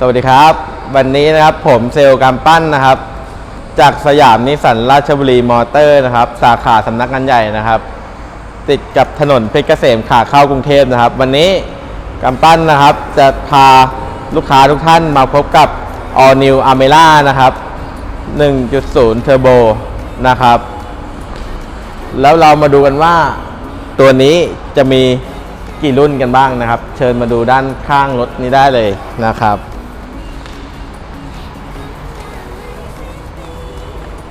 สวัสดีครับ วันนี้นะครับผมเซลล์การปั้นนะครับ จากสยามนิสสันราชบุรีมอเตอร์นะครับ สาขาสำนักงานใหญ่นะครับ ติดกับถนนเพชรเกษมขาเข้ากรุงเทพนะครับ วันนี้การปั้นนะครับจะพาลูกค้าทุกท่านมาพบกับ All New Amela นะครับ 1.0 Turbo นะครับ แล้วเรามาดูกันว่าตัวนี้จะมีกี่รุ่นกันบ้างนะครับ เชิญมาดูด้านข้างรถนี้ได้เลยนะครับ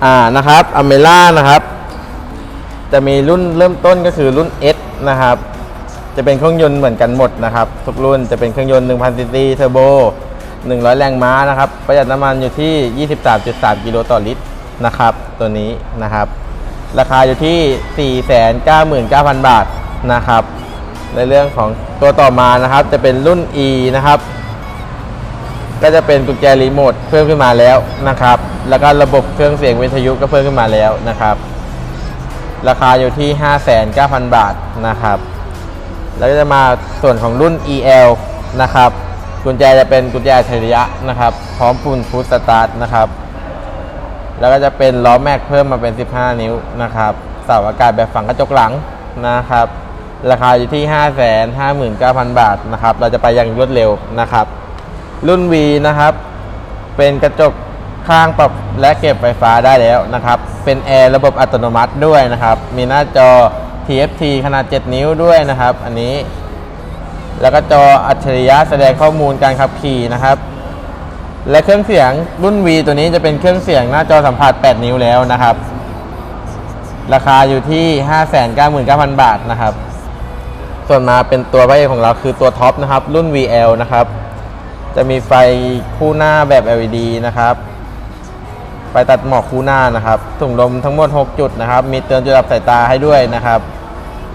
อ่านะครับอเมล่านะครับ จะมีรุ่นเริ่มต้นก็คือรุ่น S นะครับ จะเป็นเครื่องยนต์เหมือนกันหมดนะครับ ทุกรุ่นจะเป็นเครื่องยนต์1,000ซีซีเทอร์โบ100 แรงม้านะครับ ประหยัดน้ำมันอยู่ที่ 23.3 กิโลต่อลิตรนะครับ ตัวนี้นะครับ ราคาอยู่ที่ 499,000 บาทนะครับ ในเรื่องของตัวต่อมานะครับ จะเป็นรุ่น E นะครับ ก็จะเป็นกุญแจรีโมทเพิ่มขึ้นมาแล้วนะครับ แล้วก็ระบบเครื่องเสียงวิทยุก็เพิ่มขึ้นมาแล้วนะครับ ราคาอยู่ที่ 59,000 บาทนะครับ แล้วก็จะมาส่วนของรุ่น EL นะครับ กุญแจจะเป็นกุญแจอัจฉริยะนะครับ พร้อมปุ่นพุทสตาร์ทนะครับ แล้วก็จะเป็นล้อแม็กเพิ่มมาเป็น 15 นิ้วนะครับเสาอากาศแบบฝังกระจกหลังนะครับ ราคาอยู่ที่ 559,000 บาทนะครับ เราจะไปอย่างรวดเร็วนะครับ รุ่น V นะครับ เป็นกระจก ข้างปรับและเก็บไฟฟ้าได้แล้วนะครับ เป็นแอร์ระบบอัตโนมัติด้วยนะครับ มีหน้าจอ TFT ขนาด 7 นิ้วด้วยนะครับ อันนี้ แล้วก็จออัจฉริยะแสดงข้อมูลการขับขี่นะครับ และเครื่องเสียงรุ่น V ตัวนี้จะเป็นเครื่องเสียงหน้าจอสัมผัส 8 นิ้วแล้วนะครับ ราคาอยู่ที่ 599,000 บาทนะครับ ส่วนมาเป็นตัวพระเอกของเราคือตัวท็อปนะครับ รุ่น VL นะครับ จะมีไฟคู่หน้าแบบ LED นะครับ ไฟตัดหมอกคู่หน้านะครับ ถุงลมทั้งหมด 6 จุดนะครับ มีเตือนจุดดับสายตาให้ด้วยนะครับ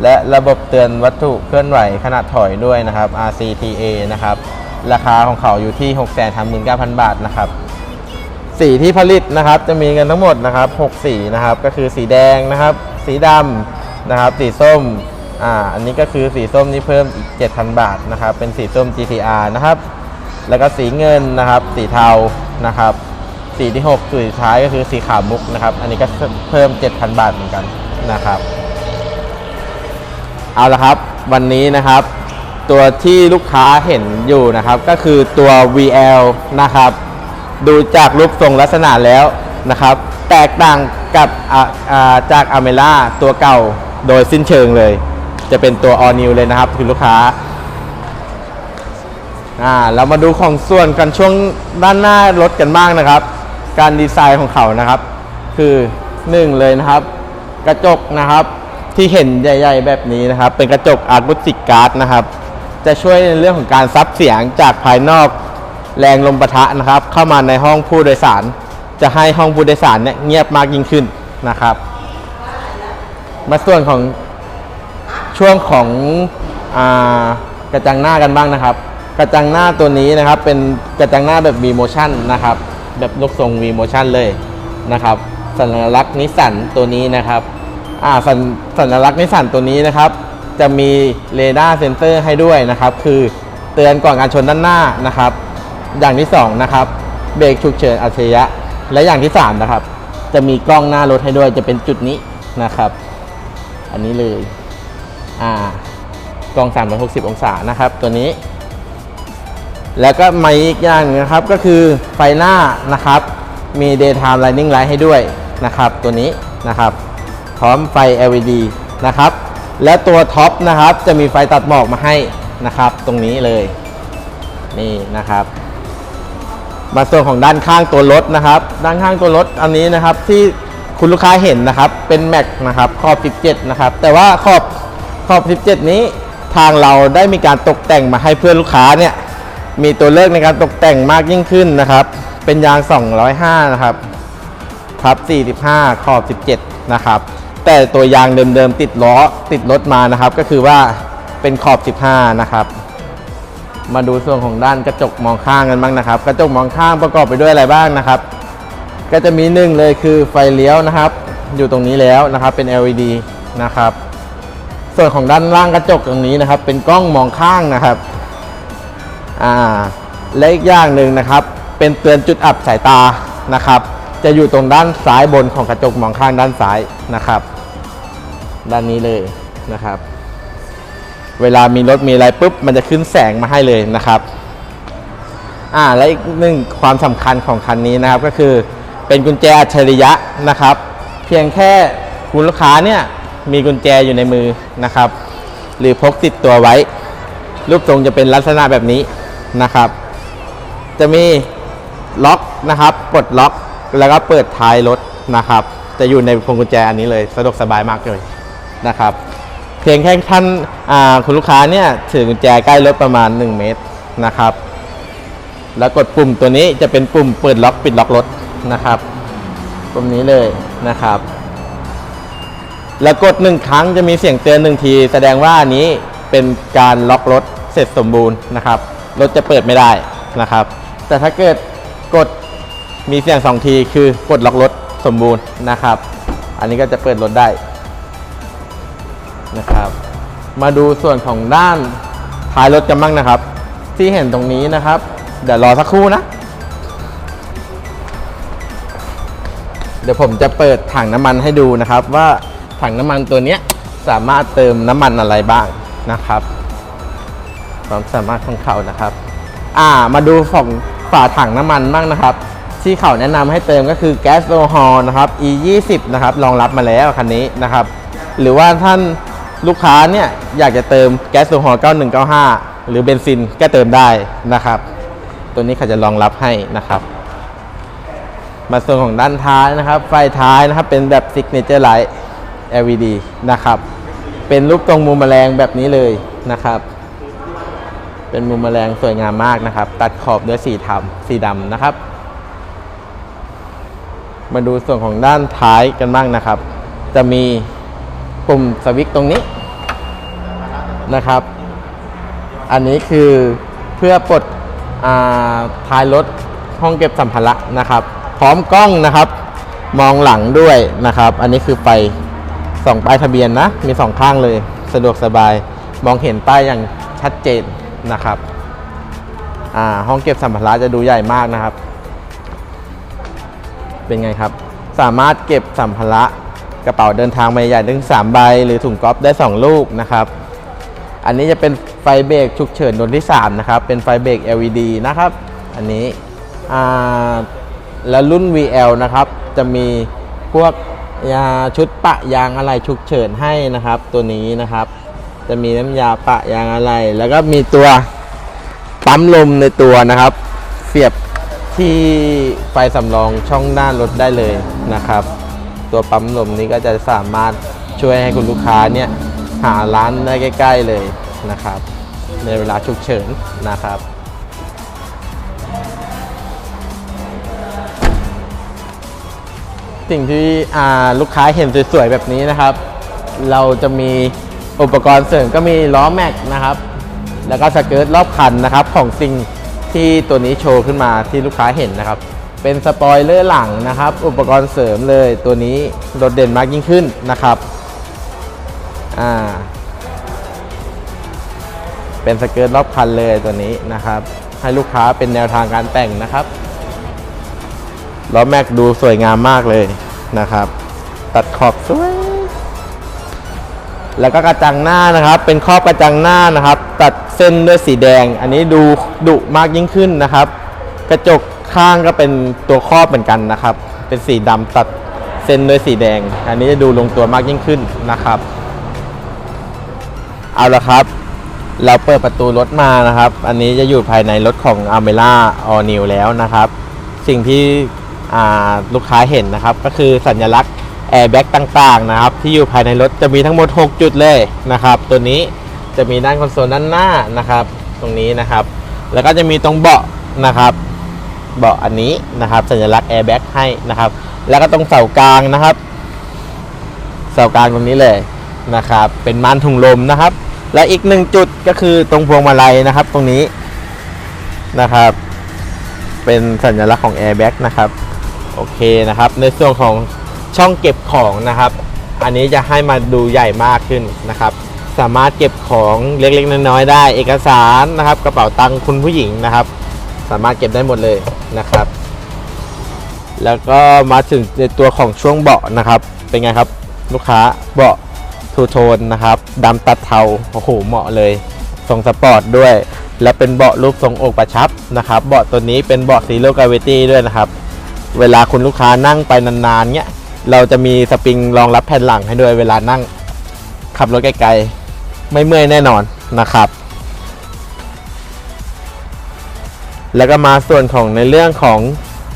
และระบบเตือนวัตถุเคลื่อนไหวขนาดถอยด้วยนะครับ RCTA นะครับ ราคาของเขาอยู่ที่ 639,000 บาทนะครับ สีที่ผลิตนะครับจะมีกันทั้งหมดนะครับ 6 สีนะครับ ก็คือสีแดงนะครับ สีดำนะครับ สีส้ม อ่า อันนี้ก็คือสีส้มนี่เพิ่มอีก 7,000 บาทนะครับ เป็นสีส้ม GTR นะครับ แล้วก็สีเงินนะครับ สีเทานะครับ สีที่6สีสุดท้ายก็คือสีขาวมุกนะครับ อันนี้ก็เพิ่ม 7,000 บาทเหมือนกันนะครับ เอาละครับ วันนี้นะครับ ตัวที่ลูกค้าเห็นอยู่นะครับ ก็คือตัว VL นะครับ ดูจากรูปทรงลักษณะแล้วนะครับ แตกต่างกับจากอเมล่าตัวเก่าโดยสิ้นเชิงเลย จะเป็นตัว All New เลยนะครับคือลูกค้าอ่าเรามาดูของส่วนกันช่วงด้านหน้ารถกันบ้างนะครับ การดีไซน์ของเขานะครับ คือหนึ่งเลยนะครับ กระจกนะครับที่เห็นใหญ่ ๆ แบบนี้นะครับ เป็นกระจกอาร์ติสิกการ์ดนะครับ จะช่วยในเรื่องของการซับเสียงจากภายนอกแรงลมปะทะนะครับ เข้ามาในห้องผู้โดยสาร จะให้ห้องผู้โดยสารเนี่ยเงียบมากยิ่งขึ้นนะครับ มาส่วนของช่วงของอกระจังหน้ากันบ้างนะครับ กระจังหน้าตัวนี้นะครับเป็นกระจังหน้าแบบ V motion นะครับ แบบลูกทรง V motion เลยนะครับ สัญลักษณ์นิสสันตัวนี้นะครับอ่าสัญสัญลักษณ์นิสสันตัวนี้นะครับ จะมีเรดาร์เซนเซอร์ให้ด้วยนะครับ คือเตือนก่อนการชนด้านหน้านะครับ อย่างที่สองนะครับเบรกฉุกเฉินอัจฉริยะ และอย่างที่สามนะครับ จะมีกล้องหน้ารถให้ด้วยจะเป็นจุดนี้นะครับ อันนี้เลยอ่ากล้อง 360 องศานะครับ ตัวนี้ แล้วก็มาอีกอย่างหนึงนะครับก็คือไฟหน้านะครับมี daytime running light ให้ด้วยนะครับตัวนี้นะครับพร้อมไฟ LED นะครับและตัวท็อปนะครับจะมีไฟตัดหมอกมาให้นะครับตรงนี้เลยนี่นะครับ มาส่วนของด้านข้างตัวรถนะครับ ด้านข้างตัวรถอันนี้นะครับที่คุณลูกค้าเห็นนะครับเป็นแม็กนะครับขอบ 17 นะครับ แต่ว่าขอบขอบ 17 นี้ทางเราได้มีการตกแต่งมาให้เพื่อนลูกค้าเนี่ย มีตัวเลือกในการตกแต่งมากยิ่งขึ้นนะครับ เป็นยาง 205 นะครับทับ 45 ขอบ 17 นะครับ แต่ตัวยางเดิมๆติดล้อติดรถมานะครับ ก็คือว่าเป็นขอบ 15 นะครับ มาดูส่วนของด้านกระจกมองข้างกันบ้างนะครับ กระจกมองข้างประกอบไปด้วยอะไรบ้างนะครับ ก็จะมีหนึ่งเลยคือไฟเลี้ยวนะครับ อยู่ตรงนี้แล้วนะครับ เป็น LED นะครับ ส่วนของด้านล่างกระจกตรงนี้นะครับ เป็นกล้องมองข้างนะครับ อ่าและอีกอย่างหนึ่งนะครับ เป็นเตือนจุดอับสายตานะครับ จะอยู่ตรงด้านซ้ายบนของกระจกมองข้างด้านซ้ายนะครับ ด้านนี้เลยนะครับ เวลามีรถมีอะไรปุ๊บมันจะขึ้นแสงมาให้เลยนะครับอ่าและอีกหนึ่งความสำคัญของคันนี้นะครับก็คือเป็นกุญแจอัจฉริยะนะครับ เพียงแค่คุณลูกค้าเนี่ยมีกุญแจอยู่ในมือนะครับ หรือพกติดตัวไว้ รูปทรงจะเป็นลักษณะแบบนี้ นะครับ จะมีล็อกนะครับปลดล็อกแล้วก็เปิดท้ายรถนะครับ จะอยู่ในพวงกุญแจอันนี้เลยสะดวกสบายมากเลยนะครับ เพียงแค่ท่านาคุณลูกค้าเนี่ยถือกุญแจใกล้รถประมาณ 1 เมตรนะครับ แล้วกดปุ่มตัวนี้จะเป็นปุ่มเปิดล็อกปิดล็อกรถนะครับ ปุ่มนี้เลยนะครับ แล้วกดหนึ่งครั้งจะมีเสียงเตือนหนึ่งที แสดงว่าอันนี้เป็นการล็อกรถเสร็จสมบูรณ์นะครับ รถจะเปิดไม่ได้นะครับ แต่ถ้าเกิดกดมีเสียงสองทีคือกดล็อกรถสมบูรณ์นะครับ อันนี้ก็จะเปิดรถได้นะครับ มาดูส่วนของด้านท้ายรถกันบ้างนะครับ ที่เห็นตรงนี้นะครับ เดี๋ยวรอสักครู่นะ เดี๋ยวผมจะเปิดถังน้ำมันให้ดูนะครับ ว่าถังน้ำมันตัวเนี้ยสามารถเติมน้ำมันอะไรบ้างนะครับ ความสามารถของเขานะครับ อ่ามาดูของฝาถังน้ำมันบ้างนะครับ ที่เขาแนะนำให้เติมก็คือแก๊สโซฮอลนะครับ e 2 0นะครับรองรับมาแล้วคันนี้นะครับ หรือว่าท่านลูกค้าเนี่ยอยากจะเติมแก๊สโซฮอล9195 หรือเบนซินก็เติมได้นะครับ ตัวนี้เขาจะรองรับให้นะครับ มาส่วนของด้านท้ายนะครับ ไฟท้ายนะครับเป็นแบบ Signature Light LED นะครับ เป็นรูปตรงมุมแมลงแบบนี้เลยนะครับ เป็นมุมแมลงสวยงามมากนะครับ ตัดขอบด้วยสีทำสีดำนะครับ มาดูส่วนของด้านท้ายกันบ้างนะครับ จะมีปุ่มสวิตช์ตรงนี้นะครับ อันนี้คือเพื่อปลดท้ายรถห้องเก็บสัมภาระนะครับ พร้อมกล้องนะครับ มองหลังด้วยนะครับ อันนี้คือไฟสองป้ายทะเบียนนะ มีสองข้างเลย สะดวกสบาย มองเห็นป้ายอย่างชัดเจน นะครับอ่าห้องเก็บสัมภาระจะดูใหญ่มากนะครับ เป็นไงครับ สามารถเก็บสัมภาระกระเป๋าเดินทางใบใหญ่ถึง3ใบ หรือถุงก๊อฟได้ 2 ลูกนะครับ อันนี้จะเป็นไฟเบรกฉุกเฉินดวงที่ 3 นะครับ เป็นไฟเบรก LED นะครับ อันนี้อ่าแล้วรุ่น VL นะครับ จะมีพวกยาชุดปะยางอะไรฉุกเฉินให้นะครับ ตัวนี้นะครับ จะมีน้ำยาปะยางอะไร แล้วก็มีตัวปั๊มลมในตัวนะครับ เสียบที่ไฟสำรองช่องด้านรถได้เลยนะครับ ตัวปั๊มลมนี้ก็จะสามารถช่วยให้คุณลูกค้าเนี่ยหาร้านได้ใกล้ ๆเลยนะครับ ในเวลาฉุกเฉินนะครับสิ่งที่ลูกค้าเห็นสวยๆแบบนี้นะครับ เราจะมี อุปกรณ์เสริมก็มีล้อแม็กนะครับ แล้วก็สเกิร์ตรอบคันนะครับ ของสิ่งที่ตัวนี้โชว์ขึ้นมาที่ลูกค้าเห็นนะครับ เป็นสปอยเลอร์หลังนะครับ อุปกรณ์เสริมเลยตัวนี้โดดเด่นมากยิ่งขึ้นนะครับอ่าเป็นสเกิร์ตรอบคันเลยตัวนี้นะครับ ให้ลูกค้าเป็นแนวทางการแต่งนะครับล้อแม็กดูสวยงามมากเลยนะครับ ตัดขอบสวย แล้วก็กระจังหน้านะครับ เป็นครอบกระจังหน้านะครับ ตัดเส้นด้วยสีแดง อันนี้ดูดุมากยิ่งขึ้นนะครับ กระจกข้างก็เป็นตัวครอบเหมือนกันนะครับ เป็นสีดำตัดเส้นด้วยสีแดง อันนี้จะดูลงตัวมากยิ่งขึ้นนะครับ เอาละครับ เราเปิดประตูรถมานะครับ อันนี้จะอยู่ภายในรถของ a m e l a All New แล้วนะครับ สิ่งที่ลูกค้าเห็นนะครับ ก็คือสัญลักษณ์ แอร์แบ็กต่างๆนะครับที่อยู่ภายในรถจะมีทั้งหมด 6 จุดเลยนะครับ ตัวนี้จะมีด้านคอนโซลด้านหน้านะครับ ตรงนี้นะครับ แล้วก็จะมีตรงเบาะนะครับ เบาะอันนี้นะครับ สัญลักษณ์แอร์แบ็กให้นะครับ แล้วก็ตรงเสากลางนะครับ เสากลางตรงนี้เลยนะครับ เป็นม่านถุงลมนะครับ และอีกหนึ่งจุดก็คือตรงพวงมาลัยนะครับ ตรงนี้นะครับ เป็นสัญลักษณ์ของ Airbag นะครับ โอเคนะครับ ในส่วนของ ช่องเก็บของนะครับ อันนี้จะให้มาดูใหญ่มากขึ้นนะครับ สามารถเก็บของเล็กๆน้อยๆได้ เอกสารนะครับ กระเป๋าตังค์คุณผู้หญิงนะครับ สามารถเก็บได้หมดเลยนะครับ แล้วก็มาถึงในตัวของช่วงเบาะนะครับ เป็นไงครับลูกค้าเบาะทูโทนนะครับดำตัดเทาโอ้โหเหมาะเลยทรงสปอร์ตด้วย และเป็นเบาะรูปทรงอกประชับนะครับเบาะตัวนี้เป็นเบาะซีโร่กราวิตี้ด้วยนะครับ เวลาคุณลูกค้านั่งไปนานๆเนี้ย เราจะมีสปริงรองรับแผ่นหลังให้ด้วยเวลานั่งขับรถไกลๆ ไม่เมื่อยแน่นอนนะครับ แล้วก็มาส่วนของในเรื่องของ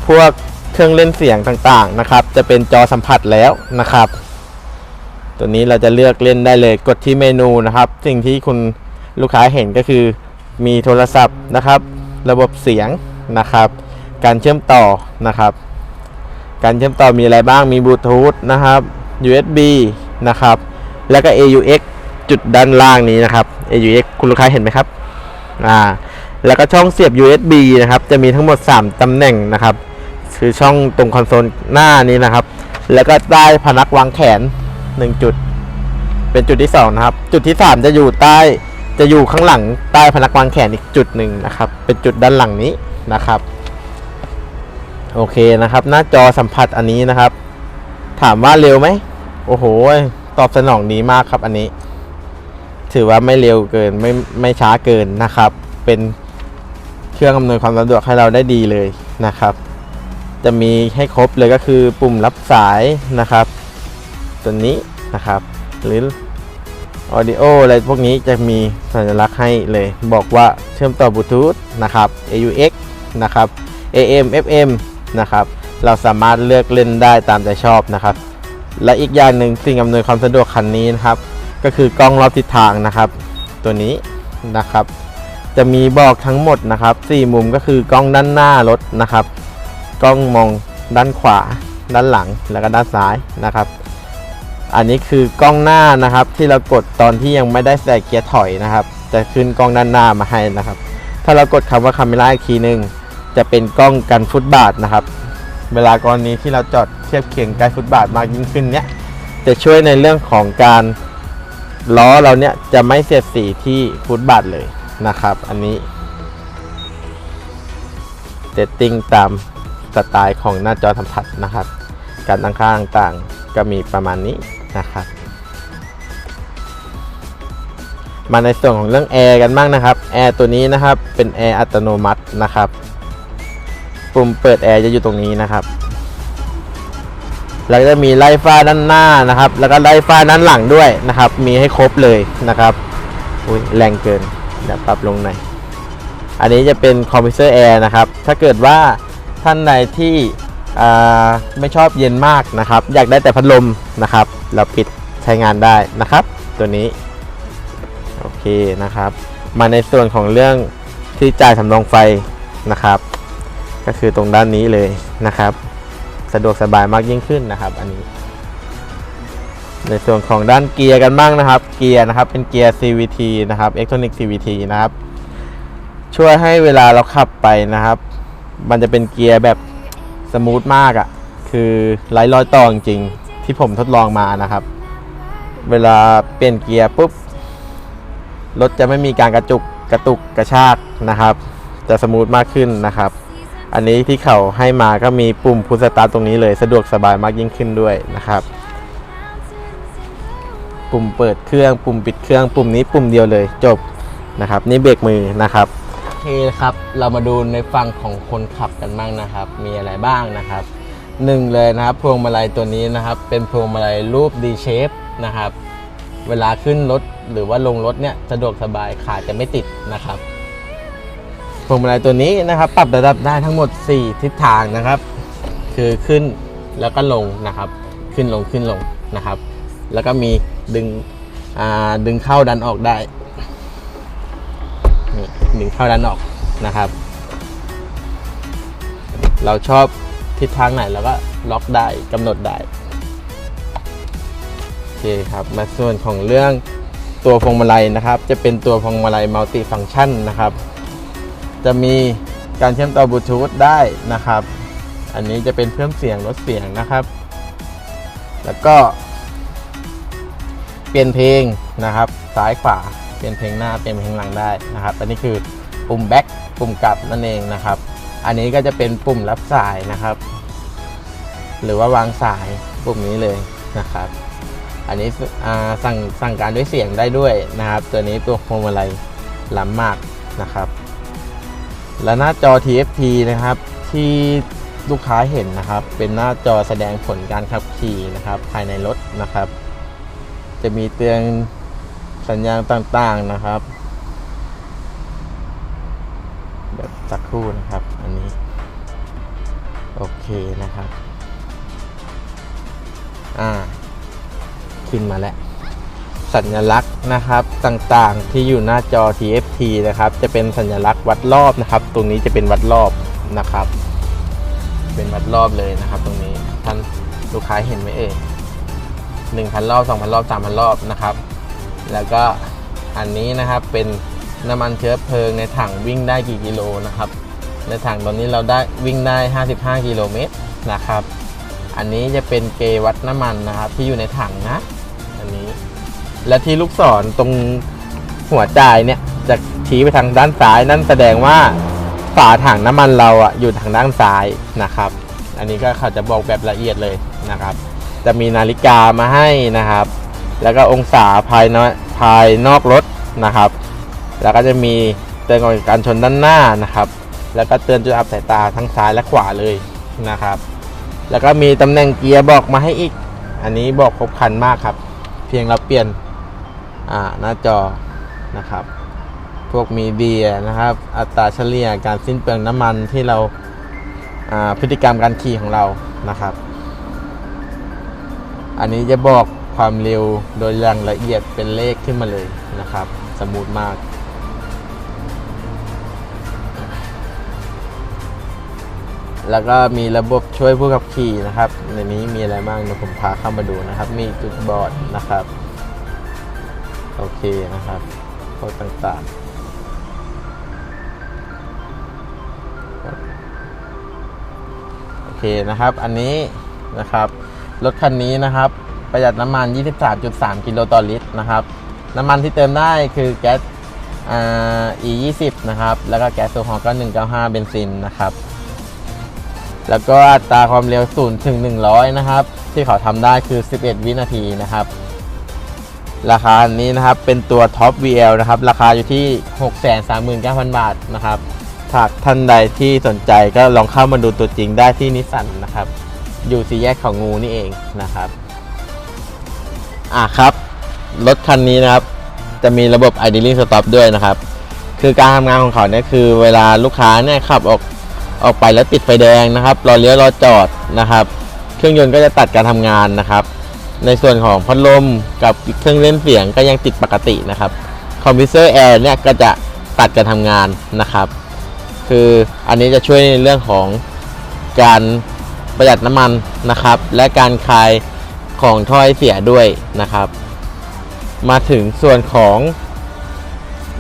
พวกเครื่องเล่นเสียงต่างๆนะครับ จะเป็นจอสัมผัสแล้วนะครับ ตัวนี้เราจะเลือกเล่นได้เลยกดที่เมนูนะครับ สิ่งที่คุณลูกค้าเห็นก็คือมีโทรศัพท์นะครับ ระบบเสียงนะครับ การเชื่อมต่อนะครับ การเชื่อมต่อมีอะไรบ้างมีบลูทูธนะครับ USB นะครับ แล้วก็ AUX จุดด้านล่างนี้นะครับ AUX คุณลูกค้าเห็นไหมครับอ่าแล้วก็ช่องเสียบ USB นะครับ จะมีทั้งหมด 3 ตำแหน่งนะครับ คือช่องตรงคอนโซลหน้านี้นะครับ แล้วก็ใต้พนักวางแขน 1 จุด เป็นจุดที่2นะครับ จุดที่ 3 จะอยู่ใต้ จะอยู่ข้างหลังใต้พนักวางแขนอีกจุดหนึ่งนะครับ เป็นจุดด้านหลังนี้นะครับ โอเคนะครับ หน้าจอสัมผัสอันนี้นะครับ ถามว่าเร็วไหมโอ้โห ตอบสนองดีมากครับอันนี้ ถือว่าไม่เร็วเกินไม่ไม่ช้าเกินนะครับ เป็นเครื่องอำนวยความสะดวกให้เราได้ดีเลยนะครับ จะมีให้ครบเลยก็คือปุ่มรับสายนะครับ ตัวนี้นะครับ หรือ Audio อะไรพวกนี้จะมีสัญลักษณ์ให้เลยบอกว่าเชื่อมต่อบลูทูธนะครับ AUX นะครับ AM FM นะครับ เราสามารถเลือกเล่นได้ตามใจชอบนะครับ และอีกอย่างหนึ่งสิ่งอำนวยความสะดวกคันนี้นะครับ ก็คือกล้องรอบทิศทางนะครับ ตัวนี้นะครับ จะมีบอกทั้งหมดนะครับ 4 มุมก็คือกล้องด้านหน้ารถนะครับ กล้องมองด้านขวา ด้านหลังแล้วก็ด้านซ้ายนะครับ อันนี้คือกล้องหน้านะครับ ที่เรากดตอนที่ยังไม่ได้ใส่เกียร์ถอยนะครับจะขึ้นกล้องด้านหน้ามาให้นะครับ ถ้าเรากดคำว่าคาเมล่าอีกทีหนึ่ง จะเป็นกล้องกันฟุตบาทนะครับ เวลากรณีที่เราจอดเทียบเคียงใกล้ฟุตบาทมากยิ่งขึ้นเนี้ยจะช่วยในเรื่องของการล้อเราเนี้ยจะไม่เสียดสีที่ฟุตบาทเลยนะครับ อันนี้เซตติ้งตามสไตล์ของหน้าจอสัมผัสนะครับ การตั้งค่าต่างๆก็มีประมาณนี้นะครับ มาในส่วนของเรื่องแอร์กันบ้างนะครับ แอร์ตัวนี้นะครับเป็นแอร์อัตโนมัตินะครับ ปุ่มเปิดแอร์จะอยู่ตรงนี้นะครับ แล้วก็จะมีไล่ฟ้าด้านหน้านะครับ แล้วก็ไล่ฟ้าด้านหลังด้วยนะครับ มีให้ครบเลยนะครับอุ้ยแรงเกินเดี๋ยวปรับลงหน่อยอันนี้จะเป็นคอมพิวเตอร์แอร์นะครับ ถ้าเกิดว่าท่านใดที่ไม่ชอบเย็นมากนะครับ อยากได้แต่พัดลมนะครับ เราปิดใช้งานได้นะครับ ตัวนี้ โอเคนะครับ มาในส่วนของเรื่องที่จ่ายสำรองไฟนะครับ ก็คือตรงด้านนี้เลยนะครับ สะดวกสบายมากยิ่งขึ้นนะครับ อันนี้ ในส่วนของด้านเกียร์กันบ้างนะครับ เกียร์นะครับเป็นเกียร์ CVT นะครับ Electronic CVT นะครับ ช่วยให้เวลาเราขับไปนะครับ มันจะเป็นเกียร์แบบสมูทมากอะ่ะ คือไร้รอยต่อจริงๆที่ผมทดลองมานะครับ เวลาเปลี่ยนเกียร์ปุ๊บรถจะไม่มีการกระจุกกระตุกกระชากนะครับ จะสมูทมากขึ้นนะครับ อันนี้ที่เขาให้มาก็มีปุ่มพุชสตาร์ตรงนี้เลยสะดวกสบายมากยิ่งขึ้นด้วยนะครับ ปุ่มเปิดเครื่อง ปุ่มปิดเครื่อง ปุ่มนี้ปุ่มเดียวเลยจบนะครับ นี่เบรกมือนะครับโอเคครับเรามาดูในฝั่งของคนขับกันบ้างนะครับ มีอะไรบ้างนะครับหนึ่งเลยนะครับพวงมาลัยตัวนี้นะครับ เป็นพวงมาลัยรูป D shape นะครับ เวลาขึ้นรถหรือว่าลงรถเนี่ยสะดวกสบายขาจะไม่ติดนะครับ วงมาลัยตัวนี้นะครับ ปรับระดับได้ทั้งหมด 4 ทิศทางนะครับ คือขึ้นแล้วก็ลงนะครับ ขึ้นลงขึ้นลงนะครับ แล้วก็มีดึงดึงเข้าดันออกได้ดึงเข้าดันออกนะครับ เราชอบทิศทางไหนเราก็ล็อกได้กำหนดได้โอเคครับมาส่วนของเรื่องตัวพวงมาลัยนะครับ จะเป็นตัวพวงมาลัยมัลติฟัง c t ชันนะครับ จะมีการเชื่อมต่อบลูทูธได้นะครับ อันนี้จะเป็นเพิ่มเสียงลดเสียงนะครับ แล้วก็ เปลี่ยนเพลงนะครับ ซ้ายขวาเปลี่ยนเพลงหน้าเปลี่ยนเพลงหลังได้นะครับ อันนี้คือปุ่มแบ็คปุ่มกลับนั่นเองนะครับ อันนี้ก็จะเป็นปุ่มรับสายนะครับ หรือว่าวางสายปุ่มนี้เลยนะครับ อันนี้สั่งสั่งการด้วยเสียงได้ด้วยนะครับ ตัวนี้ตัวพวงมาลัยล้ำมากนะครับ และหน้าจอ TFT นะครับ ที่ลูกค้าเห็นนะครับ เป็นหน้าจอแสดงผลการขับขี่นะครับ ภายในรถนะครับ จะมีเตือนสัญญาณต่างๆนะครับแบบสักครู่นะครับ อันนี้ โอเคนะครับ อ่า ขึ้นมาแล้ว สัญลักษณ์นะครับต่างๆ ที่อยู่หน้าจอ TFT นะครับ จะเป็นสัญลักษณ์วัดรอบนะครับ ตรงนี้จะเป็นวัดรอบนะครับ เป็นวัดรอบเลยนะครับ ตรงนี้ท่านลูกค้าเห็นไหมเอ่ยหนึ่งพันรอบสองพันรอบสามพันรอบนะครับ แล้วก็อันนี้นะครับเป็นน้ำมันเชื้อเพลิงในถังวิ่งได้กี่กิโลนะครับ ในถังตอนนี้เราได้วิ่งได้ 55 กิโลเมตรนะครับ อันนี้จะเป็นเกวัดน้ำมันนะครับ ที่อยู่ในถังนะ และที่ลูกศรตรงหัวจ่ายเนี่ยจะชี้ไปทางด้านซ้าย นั่นแสดงว่าฝาถังน้ำมันเราอะอยู่ทางด้านซ้ายนะครับ อันนี้ก็เขาจะบอกแบบละเอียดเลยนะครับ จะมีนาฬิกามาให้นะครับ แล้วก็องศาภายนอกภายนอกรถนะครับ แล้วก็จะมีเตือนก่อนการชนด้านหน้านะครับ แล้วก็เตือนจุดอับสายตาทั้งซ้ายและขวาเลยนะครับ แล้วก็มีตำแหน่งเกียร์บอกมาให้อีก อันนี้บอกครบครันมากครับ เพียงเราเปลี่ยน อ่าหน้าจอนะครับ พวกมีเดียนะครับ อัตราเฉลี่ยการสิ้นเปลืองน้ำมันที่เราอ่าพฤติกรรมการขี่ของเรานะครับ อันนี้จะบอกความเร็วโดยอย่างละเอียดเป็นเลขขึ้นมาเลยนะครับ สมูทมากแล้วก็มีระบบช่วยผู้ขับขี่นะครับ ในนี้มีอะไรบ้างเดี๋ยวผมพาเข้ามาดูนะครับ มีจุดบอดนะครับ โอเคนะครับพวกต่างๆ โอเคนะครับ อันนี้นะครับ รถคันนี้นะครับ ประหยัดน้ำมัน 23.3 กิโลต่อลิตรนะครับ น้ำมันที่เติมได้คือแก๊สอ่า E20 นะครับ แล้วก็แก๊สโซฮอลก็ 195 เบนซินนะครับ แล้วก็อัตราความเร็ว0ถึง 100 นะครับ ที่เขาทำได้คือ 11 วินาทีนะครับ ราคานี้นะครับเป็นตัวท็อป VL นะครับ ราคาอยู่ที่ 639,000 บาทนะครับหากท่านใดที่สนใจก็ลองเข้ามาดูตัวจริงได้ที่นิสสันนะครับ อยู่สีแยกเขางูนี่เองนะครับ อะครับ รถคันนี้นะครับ จะมีระบบ idling stop ด้วยนะครับ คือการทำงานของเขาเนี่ยคือเวลาลูกค้าเนี่ยขับออกออกไปแล้วติดไฟแดงนะครับรอเลี้ยวรอจอดนะครับ เครื่องยนต์ก็จะตัดการทำงานนะครับ ในส่วนของพัดลมกับเครื่องเล่นเสียงก็ยังติดปกตินะครับคอมพิวเตอร์แอร์เนี่ยก็จะตัดการทำงานนะครับ คืออันนี้จะช่วยในเรื่องของการประหยัดน้ำมันนะครับ และการคลายของถ้อยเสียด้วยนะครับ มาถึงส่วนของ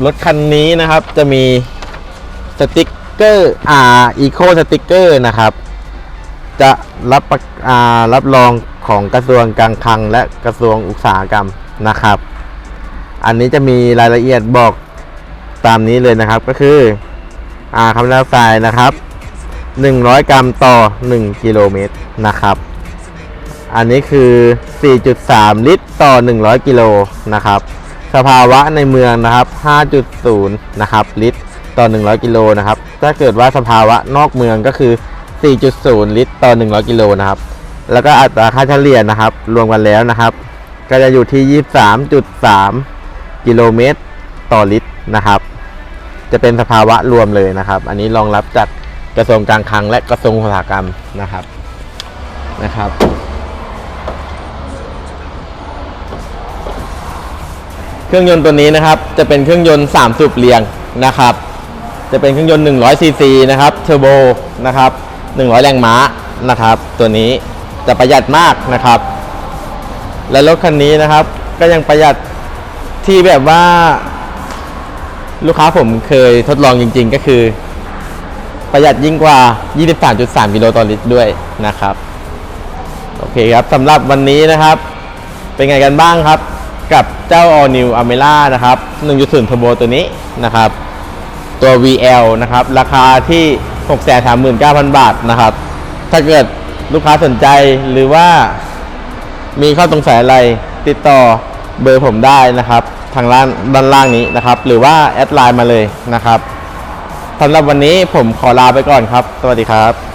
รถคันนี้นะครับจะมีสติกเกอร์อ่าอีโคสติกเกอร์นะครับ จะรับประอ่ารับรอง ของกระทรวงการคลังและกระทรวงอุตสาหกรรมนะครับ อันนี้จะมีรายละเอียดบอกตามนี้เลยนะครับก็คืออ่าคำนวณทรายนะครับ 100 กรัมต่อ 1 กิโลเมตรนะครับ อันนี้คือ 4.3 ลิตรต่อ 100 กิโลนะครับ สภาวะในเมืองนะครับ 5.0 นะครับ ลิตรต่อ 100 กิโลนะครับ ถ้าเกิดว่าสภาวะนอกเมืองก็คือ 4.0 ลิตรต่อ 100 กิโลนะครับ แล้วก็อัตราค่าเฉลี่ยนะครับ รวมกันแล้วนะครับ ก็จะอยู่ที่ 23.3 กิโลเมตรต่อลิตรนะครับ จะเป็นสภาวะรวมเลยนะครับ อันนี้รองรับจากกระทรวงการคลังและกระทรวงอุตสาหกรรมนะครับนะครับ เครื่องยนต์ตัวนี้นะครับ จะเป็นเครื่องยนต์ 3 สูบเรียงนะครับ จะเป็นเครื่องยนต์100ซีซีนะครับเทอร์โบนะครับ100 แรงม้านะครับ ตัวนี้ จะประหยัดมากนะครับ และรถคันนี้นะครับก็ยังประหยัดที่แบบว่า ลูกค้าผมเคยทดลองจริง ๆ ก็คือ ประหยัดยิ่งกว่า 23.3 กิโลต่อลิตรด้วยนะครับโอเคครับสำหรับวันนี้นะครับ เป็นไงกันบ้างครับ กับเจ้า All New Amela นะครับ 1.0 Turbo ตัวนี้นะครับ ตัว VL นะครับ ราคาที่ 639,000 บาทนะครับ ถ้าเกิด ลูกค้าสนใจหรือว่ามีข้อสงสัยอะไร ติดต่อเบอร์ผมได้นะครับ ทางด้านด้านล่างนี้นะครับ หรือว่าแอดไลน์มาเลยนะครับสำหรับวันนี้ผมขอลาไปก่อนครับ สวัสดีครับ